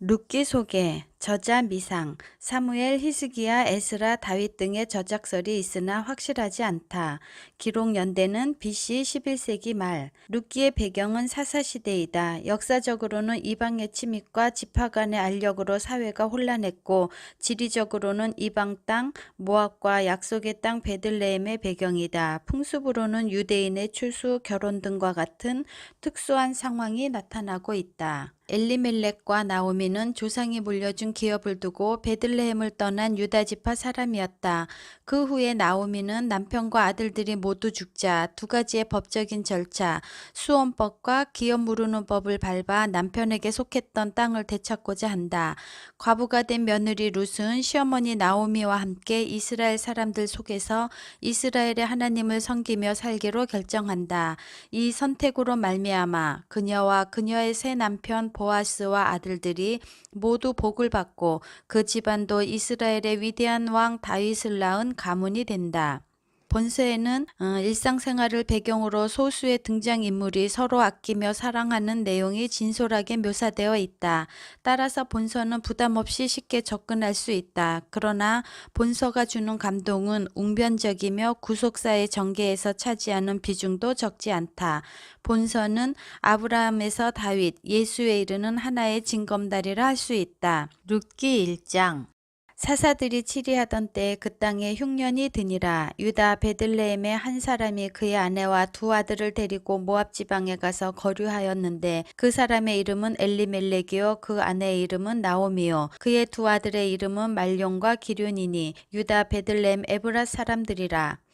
룻기 소개, 저자 미상, 사무엘, 히스기야, 에스라, 다윗 등의 저작설이 있으나 확실하지 않다. 기록 연대는 BC 11세기 말. 룻기의 배경은 사사시대이다. 역사적으로는 이방의 침입과 지파 간의 알력으로 사회가 혼란했고 지리적으로는 이방 땅 모압과 약속의 땅 베들레헴의 배경이다. 풍습으로는 유대인의 출수, 결혼 등과 같은 특수한 상황이 나타나고 있다. 엘리멜렉과 나오미는 조상이 물려준 기업을 두고 베들레헴을 떠난 유다 지파 사람이었다. 그 후에 나오미는 남편과 아들들이 모두 죽자 두 가지의 법적인 절차, 수원법과 기업 무르는 법을 밟아 남편에게 속했던 땅을 되찾고자 한다. 과부가 된 며느리 룻은 시어머니 나오미와 함께 이스라엘 사람들 속에서 이스라엘의 하나님을 섬기며 살기로 결정한다. 이 선택으로 말미암아 그녀와 그녀의 새 남편 보아스와 아들들이 모두 복을 받고 그 집안도 이스라엘의 위대한 왕 다윗을 낳은 가문이 된다. 본서에는 어, 일상생활을 배경으로 소수의 등장인물이 서로 아끼며 사랑하는 내용이 진솔하게 묘사되어 있다. 따라서 본서는 부담 없이 쉽게 접근할 수 있다. 그러나 본서가 주는 감동은 웅변적이며 구속사의 전개에서 차지하는 비중도 적지 않다. 본서는 아브라함에서 다윗, 예수에 이르는 하나의 징검다리라 할 수 있다. 룻기 1장 사사들이 치리하던 때 그 땅에 흉년이 드니라. 유다 베들레헴의 한 사람이 그의 아내와 두 아들을 데리고 모압 지방에 가서 거류하였는데 그 사람의 이름은 엘리멜렉이요. 그 아내의 이름은 나오미요. 그의 두 아들의 이름은 말룡과 기륜이니 유다 베들레헴 에브라 사람들이라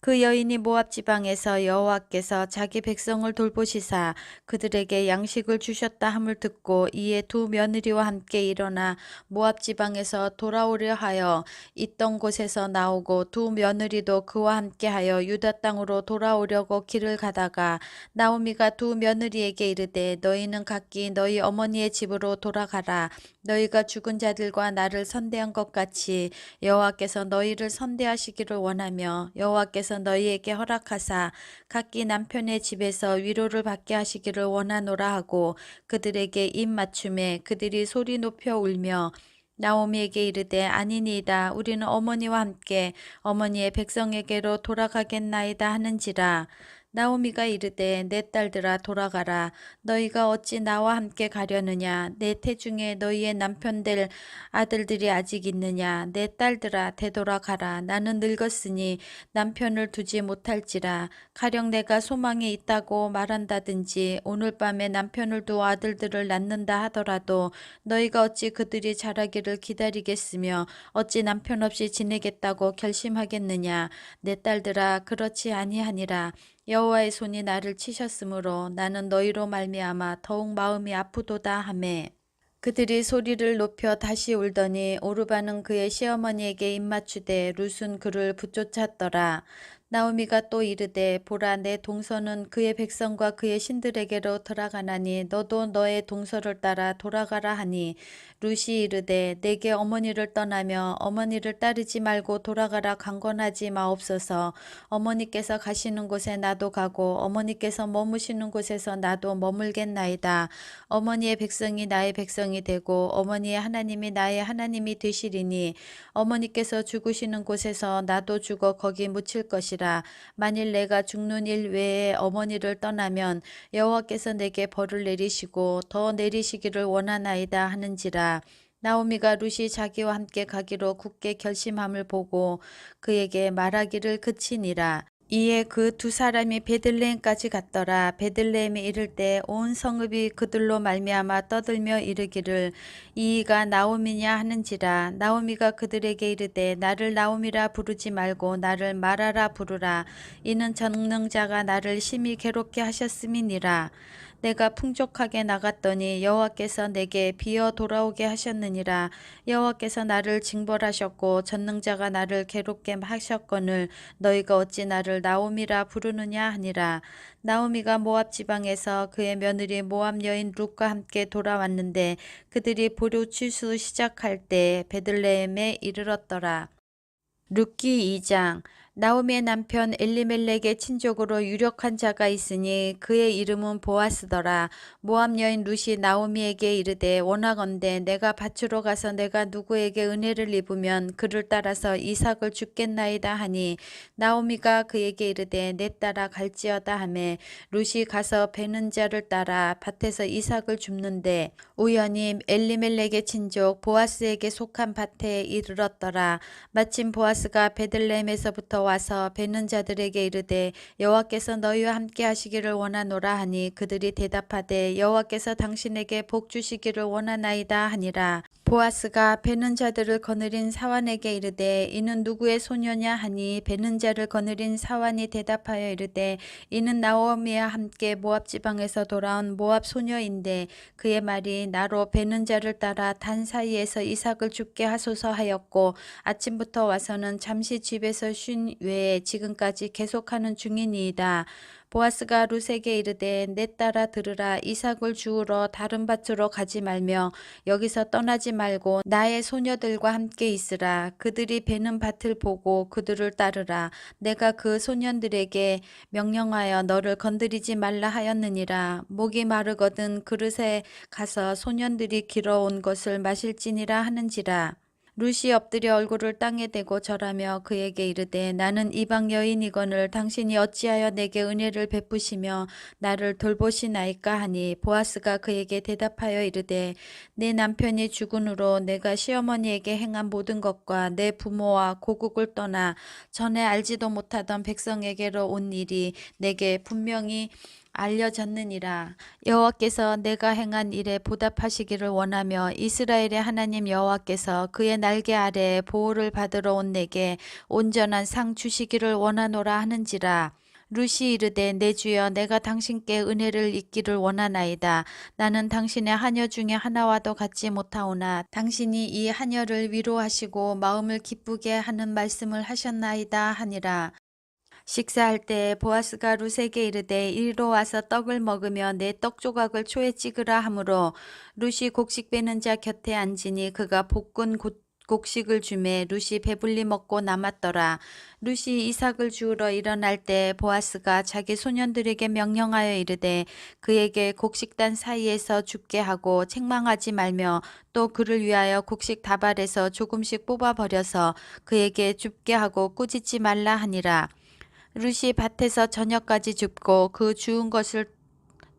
그 여인이 모압 지방에서 여호와께서 자기 백성을 돌보시사 그들에게 양식을 주셨다 함을 듣고 이에 두 며느리와 함께 일어나 모압 지방에서 돌아오려 하여 있던 곳에서 나오고 두 며느리도 그와 함께하여 유다 땅으로 돌아오려고 길을 가다가 나오미가 두 며느리에게 이르되 너희는 각기 너희 어머니의 집으로 돌아가라. 너희가 죽은 자들과 나를 선대한 것 같이 여호와께서 너희를 선대하시기를 원하며 여호와께서 너희에게 허락하사 각기 남편의 집에서 위로를 받게 하시기를 원하노라 하고 그들에게 입 맞춤에 그들이 소리 높여 울며 나오미에게 이르되 아니니이다. 우리는 어머니와 함께 어머니의 백성에게로 돌아가겠나이다 하는지라 나오미가 이르되 내 딸들아 돌아가라. 너희가 어찌 나와 함께 가려느냐? 내 태중에 너희의 남편들 아들들이 아직 있느냐? 내 딸들아 되돌아가라. 나는 늙었으니 남편을 두지 못할지라. 가령 내가 소망이 있다고 말한다든지 오늘 밤에 남편을 두어 아들들을 낳는다 하더라도 너희가 어찌 그들이 자라기를 기다리겠으며 어찌 남편 없이 지내겠다고 결심하겠느냐? 내 딸들아 그렇지 아니하니라 여호와의 손이 나를 치셨으므로 나는 너희로 말미암아 더욱 마음이 아프도다 하매 그들이 소리를 높여 다시 울더니 오르바는 그의 시어머니에게 입맞추되 룻은 그를 붙쫓았더라. 나오미가 또 이르되 보라 내 동서는 그의 백성과 그의 신들에게로 돌아가나니 너도 너의 동서를 따라 돌아가라 하니. 룻이 이르되 내게 어머니를 떠나며 어머니를 따르지 말고 돌아가라 강권하지 마옵소서. 어머니께서 가시는 곳에 나도 가고 어머니께서 머무시는 곳에서 나도 머물겠나이다. 어머니의 백성이 나의 백성이 되고 어머니의 하나님이 나의 하나님이 되시리니 어머니께서 죽으시는 곳에서 나도 죽어 거기 묻힐 것이라 만일 내가 죽는 일 외에 어머니를 떠나면 여호와께서 내게 벌을 내리시고 더 내리시기를 원하나이다 하는지라. 나오미가 룻이 자기와 함께 가기로 굳게 결심함을 보고 그에게 말하기를 그치니라 이에 그 두 사람이 베들레헴까지 갔더라. 베들레헴에 이를 때 온 성읍이 그들로 말미암아 떠들며 이르기를 이가 나오미냐 하는지라. 나오미가 그들에게 이르되 나를 나오미라 부르지 말고 나를 말하라 부르라. 이는 전능자가 나를 심히 괴롭게 하셨음이니라. 내가 풍족하게 나갔더니 여호와께서 내게 비어 돌아오게 하셨느니라. 여호와께서 나를 징벌하셨고 전능자가 나를 괴롭게 하셨거늘 너희가 어찌 나를 나오미라 부르느냐 하니라. 나오미가 모압 지방에서 그의 며느리 모압 여인 룻과 함께 돌아왔는데 그들이 보류 취수 시작할 때 베들레헴에 이르렀더라. 룻기 2장 나오미의 남편 엘리멜렉의 친족으로 유력한 자가 있으니 그의 이름은 보아스더라. 모압 여인 룻이 나오미에게 이르되 원하건대 내가 밭으로 가서 내가 누구에게 은혜를 입으면 그를 따라서 이삭을 죽겠나이다 하니 나오미가 그에게 이르되 내 따라 갈지어다 하매 룻이 가서 베는 자를 따라 밭에서 이삭을 줍는데 우연히 엘리멜렉의 친족 보아스에게 속한 밭에 이르렀더라. 마침 보아스가 베들레헴에서부터 와서 베는 자들에게 이르되 여호와께서 너희와 함께 하시기를 원하노라 하니 그들이 대답하되 여호와께서 당신에게 복 주시기를 원하나이다 하니라 보아스가 베는 자들을 거느린 사환에게 이르되 이는 누구의 소녀냐 하니 베는 자를 거느린 사환이 대답하여 이르되 이는 나오미와 함께 모압 지방에서 돌아온 모압 소녀인데 그의 말이 나로 베는 자를 따라 단 사이에서 이삭을 죽게 하소서 하였고 아침부터 와서는 잠시 집에서 쉰 외에 지금까지 계속하는 중이니이다. 보아스가 룻에게 이르되 내 따라 들으라. 이삭을 주우러 다른 밭으로 가지 말며 여기서 떠나지 말고 나의 소녀들과 함께 있으라. 그들이 베는 밭을 보고 그들을 따르라. 내가 그 소년들에게 명령하여 너를 건드리지 말라 하였느니라. 목이 마르거든 그릇에 가서 소년들이 길어온 것을 마실지니라 하는지라 룻이 엎드려 얼굴을 땅에 대고 절하며 그에게 이르되 나는 이방 여인이거늘 당신이 어찌하여 내게 은혜를 베푸시며 나를 돌보시나이까 하니 보아스가 그에게 대답하여 이르되 내 남편이 죽은 후로 내가 시어머니에게 행한 모든 것과 내 부모와 고국을 떠나 전에 알지도 못하던 백성에게로 온 일이 내게 분명히 알려졌느니라 여호와께서 내가 행한 일에 보답하시기를 원하며 이스라엘의 하나님 여호와께서 그의 날개 아래에 보호를 받으러 온 내게 온전한 상 주시기를 원하노라 하는지라 룻이 이르되 내 주여 내가 당신께 은혜를 잊기를 원하나이다. 나는 당신의 하녀 중에 하나와도 같지 못하오나 당신이 이 하녀를 위로하시고 마음을 기쁘게 하는 말씀을 하셨나이다 하니라. 식사할 때 보아스가 룻에게 이르되 이리로 와서 떡을 먹으며 내 떡 조각을 초에 찍으라 하므로 룻이 곡식 빼는 자 곁에 앉으니 그가 볶은 곧 곡식을 주매 룻이 배불리 먹고 남았더라. 룻이 이삭을 주우러 일어날 때 보아스가 자기 소년들에게 명령하여 이르되 그에게 곡식단 사이에서 죽게 하고 책망하지 말며 또 그를 위하여 곡식 다발에서 조금씩 뽑아 버려서 그에게 줍게 하고 꾸짖지 말라 하니라. 룻이 밭에서 저녁까지 줍고 그 주운 것을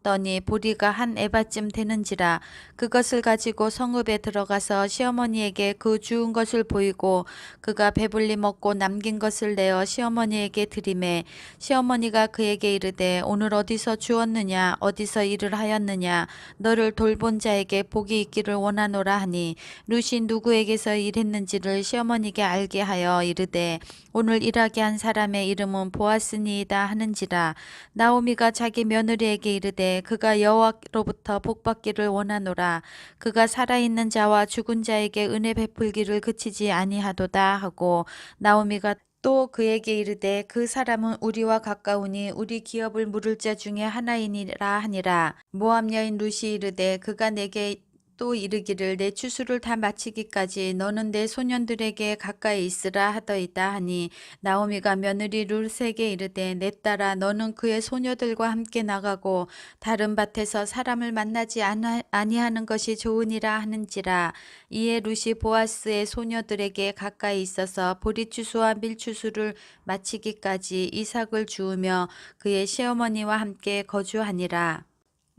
더니 보리가 한 에바쯤 되는지라 그것을 가지고 성읍에 들어가서 시어머니에게 그 주운 것을 보이고 그가 배불리 먹고 남긴 것을 내어 시어머니에게 드리매 시어머니가 그에게 이르되 오늘 어디서 주었느냐 어디서 일을 하였느냐 너를 돌본 자에게 복이 있기를 원하노라 하니 룻이 누구에게서 일했는지를 시어머니께 알게 하여 이르되 오늘 일하게 한 사람의 이름은 보아스니이다 하는지라 나오미가 자기 며느리에게 이르되 그가 여호와로부터 복받기를 원하노라. 그가 살아있는 자와 죽은 자에게 은혜 베풀기를 그치지 아니하도다 하고 나오미가 또 그에게 이르되 그 사람은 우리와 가까우니 우리 기업을 물을 자 중에 하나이니라 하니라. 모함 여인 룻이 이르되 그가 내게 또 이르기를 내 추수를 다 마치기까지 너는 내 소년들에게 가까이 있으라 하더이다 하니 나오미가 며느리 룰에게 이르되 내 딸아 너는 그의 소녀들과 함께 나가고 다른 밭에서 사람을 만나지 아니하는 것이 좋으니라 하는지라 이에 룻이 보아스의 소녀들에게 가까이 있어서 보리추수와 밀추수를 마치기까지 이삭을 주우며 그의 시어머니와 함께 거주하니라.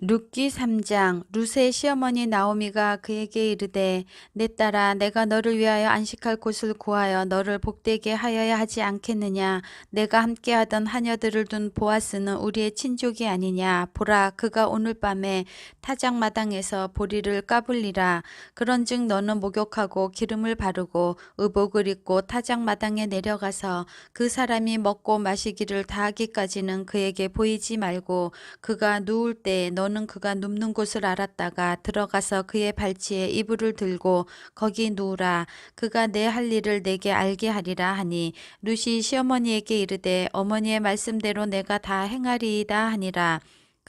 룻기 3장 룻의 시어머니 나오미가 그에게 이르되 내 딸아 내가 너를 위하여 안식할 곳을 구하여 너를 복되게 하여야 하지 않겠느냐? 내가 함께하던 하녀들을 둔 보아스는 우리의 친족이 아니냐? 보라 그가 오늘 밤에 타작 마당에서 보리를 까불리라. 그런즉 너는 목욕하고 기름을 바르고 의복을 입고 타작 마당에 내려가서 그 사람이 먹고 마시기를 다하기까지는 그에게 보이지 말고 그가 누울 때 너는 너는 그가 눕는 곳을 알았다가 들어가서 그의 발치에 이불을 들고 거기 누우라. 그가 내 할 일을 내게 알게 하리라 하니 룻이 시어머니에게 이르되 어머니의 말씀대로 내가 다 행하리이다 하니라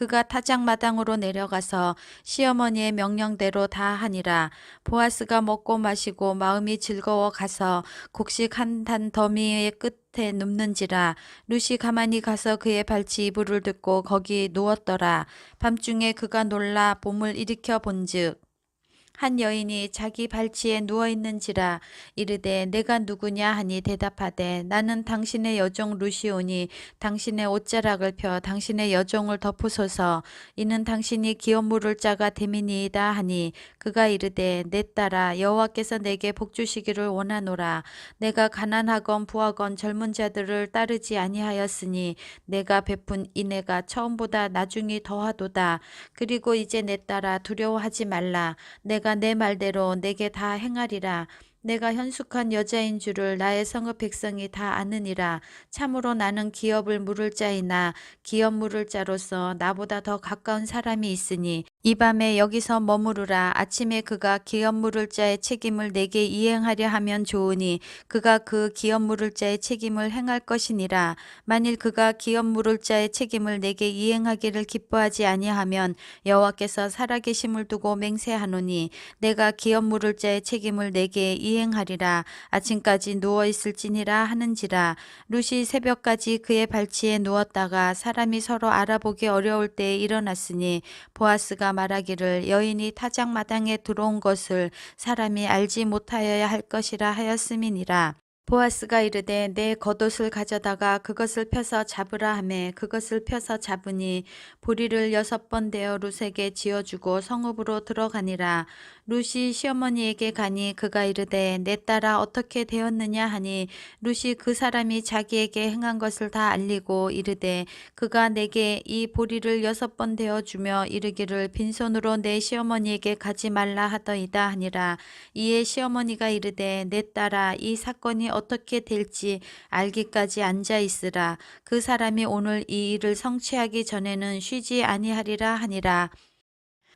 그가 타작마당으로 내려가서 시어머니의 명령대로 다 하니라. 보아스가 먹고 마시고 마음이 즐거워 가서 곡식 한 단 더미의 끝에 눕는지라. 룻이 가만히 가서 그의 발치 이불을 듣고 거기 누웠더라. 밤중에 그가 놀라 봄을 일으켜 본즉 한 여인이 자기 발치에 누워 있는지라 이르되 내가 누구냐 하니 대답하되 나는 당신의 여종 루시오니 당신의 옷자락을 펴 당신의 여종을 덮으소서. 이는 당신이 기업 물을 자가 됨이니이다 하니 그가 이르되 내 딸아 여호와께서 내게 복 주시기를 원하노라. 내가 가난하건 부하건 젊은 자들을 따르지 아니하였으니 내가 베푼 인애가 처음보다 나중이 더하도다. 그리고 이제 내 딸아 두려워하지 말라. 내가 내 말대로 내게 다 행하리라. 내가 현숙한 여자인 줄을 나의 성읍 백성이 다 아느니라. 참으로 나는 기업을 물을 자이나 기업 물을 자로서 나보다 더 가까운 사람이 있으니 이 밤에 여기서 머무르라. 아침에 그가 기업 물을 자의 책임을 내게 이행하려 하면 좋으니 그가 그 기업 물을 자의 책임을 행할 것이니라. 만일 그가 기업 물을 자의 책임을 내게 이행하기를 기뻐하지 아니하면 여호와께서 살아계심을 두고 맹세하노니 내가 기업 물을 자의 책임을 내게 이 행하리라. 아침까지 누워 있을지니라 하는지라. 룻이 새벽까지 그의 발치에 누웠다가 사람이 서로 알아보기 어려울 때에 일어났으니 보아스가 말하기를 여인이 타작마당에 들어온 것을 사람이 알지 못하여야 할 것이라 하였음이니라. 보아스가 이르되 내 겉옷을 가져다가 그것을 펴서 잡으라 하매 그것을 펴서 잡으니 보리를 여섯 번 대어 룻에게 지어주고 성읍으로 들어가니라. 룻이 시어머니에게 가니 그가 이르되 내 딸아 어떻게 되었느냐 하니 룻이 그 사람이 자기에게 행한 것을 다 알리고 이르되 그가 내게 이 보리를 여섯 번 대어 주며 이르기를 빈손으로 내 시어머니에게 가지 말라 하더이다 하니라. 이에 시어머니가 이르되 내 딸아 이 사건이 어떻게 될지 알기까지 앉아 있으라. 그 사람이 오늘 이 일을 성취하기 전에는 쉬지 아니하리라 하니라.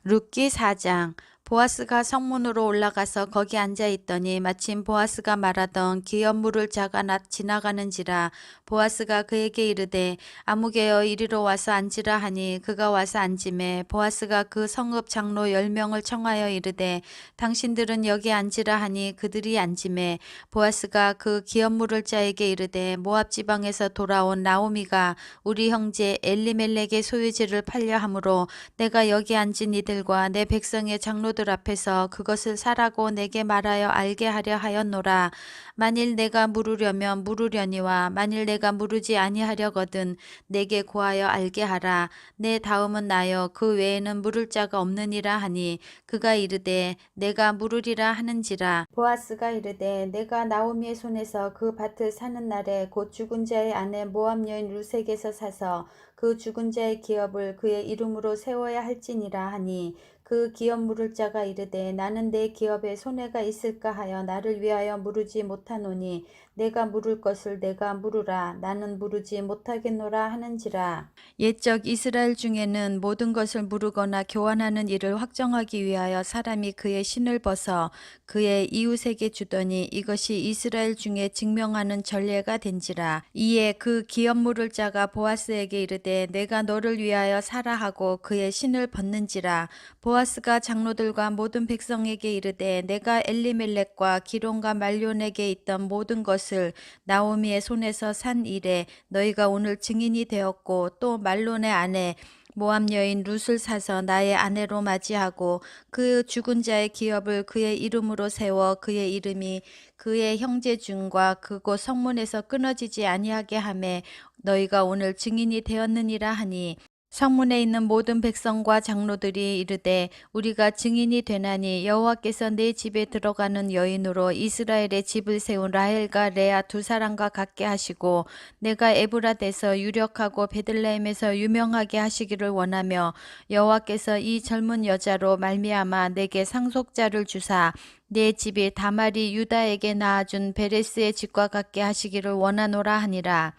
룻기 4장 보아스가 성문으로 올라가서 거기 앉아 있더니 마침 보아스가 말하던 기업 물을 자가 나 지나가는지라 보아스가 그에게 이르되 아무개여 이리로 와서 앉으라 하니 그가 와서 앉음에 보아스가 그 성읍 장로 열 명을 청하여 이르되 당신들은 여기 앉으라 하니 그들이 앉음에 보아스가 그 기업 물을 자에게 이르되 모압 지방에서 돌아온 나오미가 우리 형제 엘리멜렉의 소유지를 팔려 함으로 내가 여기 앉은 이들과 내 백성의 장로 장로들 앞에서 그것을 사라고 내게 말하여 알게 하려 하였노라. 만일 내가 물으려면 물으려니와 만일 내가 물으지 아니하려거든 내게 고하여 알게 하라. 내 다음은 나여 그 외에는 물을 자가 없느니라 하니 그가 이르되 내가 물으리라 하는지라. 보아스가 이르되 내가 나오미의 손에서 그 밭을 사는 날에 곧 죽은 자의 아내 모함 여인 루색에서 사서 그 죽은 자의 기업을 그의 이름으로 세워야 할지니라 하니 그 기업 물을 자가 이르되 나는 내 기업에 손해가 있을까 하여 나를 위하여 물으지 못하노니 내가 물을 것을 내가 물으라. 나는 물으지 못하겠노라 하는지라. 옛적 이스라엘 중에는 모든 것을 물으거나 교환하는 일을 확정하기 위하여 사람이 그의 신을 벗어 그의 이웃에게 주더니 이것이 이스라엘 중에 증명하는 전례가 된지라. 이에 그 기업 물을 자가 보아스에게 이르되 내가 너를 위하여 사라 하고 그의 신을 벗는지라. 보아 스가 장로들과 모든 백성에게 이르되 내가 엘리멜렉과 기론과 말론에게 있던 모든 것을 나오미의 손에서 산 일에 너희가 오늘 증인이 되었고 또 말론의 아내 모함 여인 룻을 사서 나의 아내로 맞이하고 그 죽은 자의 기업을 그의 이름으로 세워 그의 이름이 그의 형제 중과 그곳 성문에서 끊어지지 아니하게 하매 너희가 오늘 증인이 되었느니라 하니 성문에 있는 모든 백성과 장로들이 이르되 우리가 증인이 되나니 여호와께서 내 집에 들어가는 여인으로 이스라엘의 집을 세운 라헬과 레아 두 사람과 같게 하시고 내가 에브라데서 유력하고 베들레헴에서 유명하게 하시기를 원하며 여호와께서 이 젊은 여자로 말미암아 내게 상속자를 주사 내 집이 다말이 유다에게 낳아준 베레스의 집과 같게 하시기를 원하노라 하니라.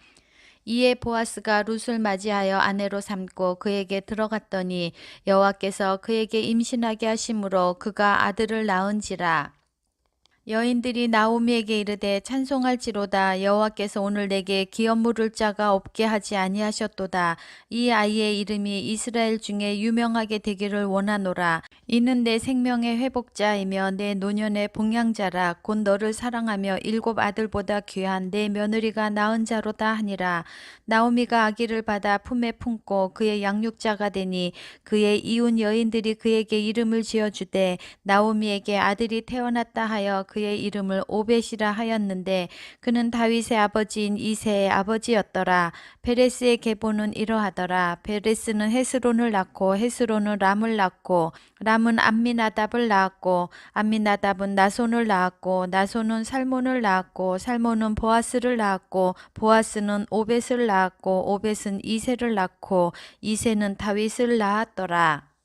이에 보아스가 룻을 맞이하여 아내로 삼고 그에게 들어갔더니 여호와께서 그에게 임신하게 하심으로 그가 아들을 낳은지라. 여인들이 나오미에게 이르되 찬송할지로다. 여호와께서 오늘 내게 기업 물을 자가 없게 하지 아니하셨도다. 이 아이의 이름이 이스라엘 중에 유명하게 되기를 원하노라. 이는 내 생명의 회복자이며 내 노년의 봉양자라. 곧 너를 사랑하며 일곱 아들보다 귀한 내 며느리가 낳은 자로다 하니라. 나오미가 아기를 받아 품에 품고 그의 양육자가 되니 그의 이웃 여인들이 그에게 이름을 지어 주되 나오미에게 아들이 태어났다 하여 그의 이름을 오벳이라 하였는데 그는 다윗의 아버지인 이세의 아버지였더라. 베레스의 계보는 이러하더라. 베레스는 헤스론을 낳고 헤스론은 람을 낳고 람은 암미나답을 낳았고 암미나답은 나손을 낳았고 나손은 살몬을 낳았고 살몬은 보아스를 낳았고 보아스는 오벳을 낳았고 오벳은 이세를 낳고 이세는 다윗을 낳았더라.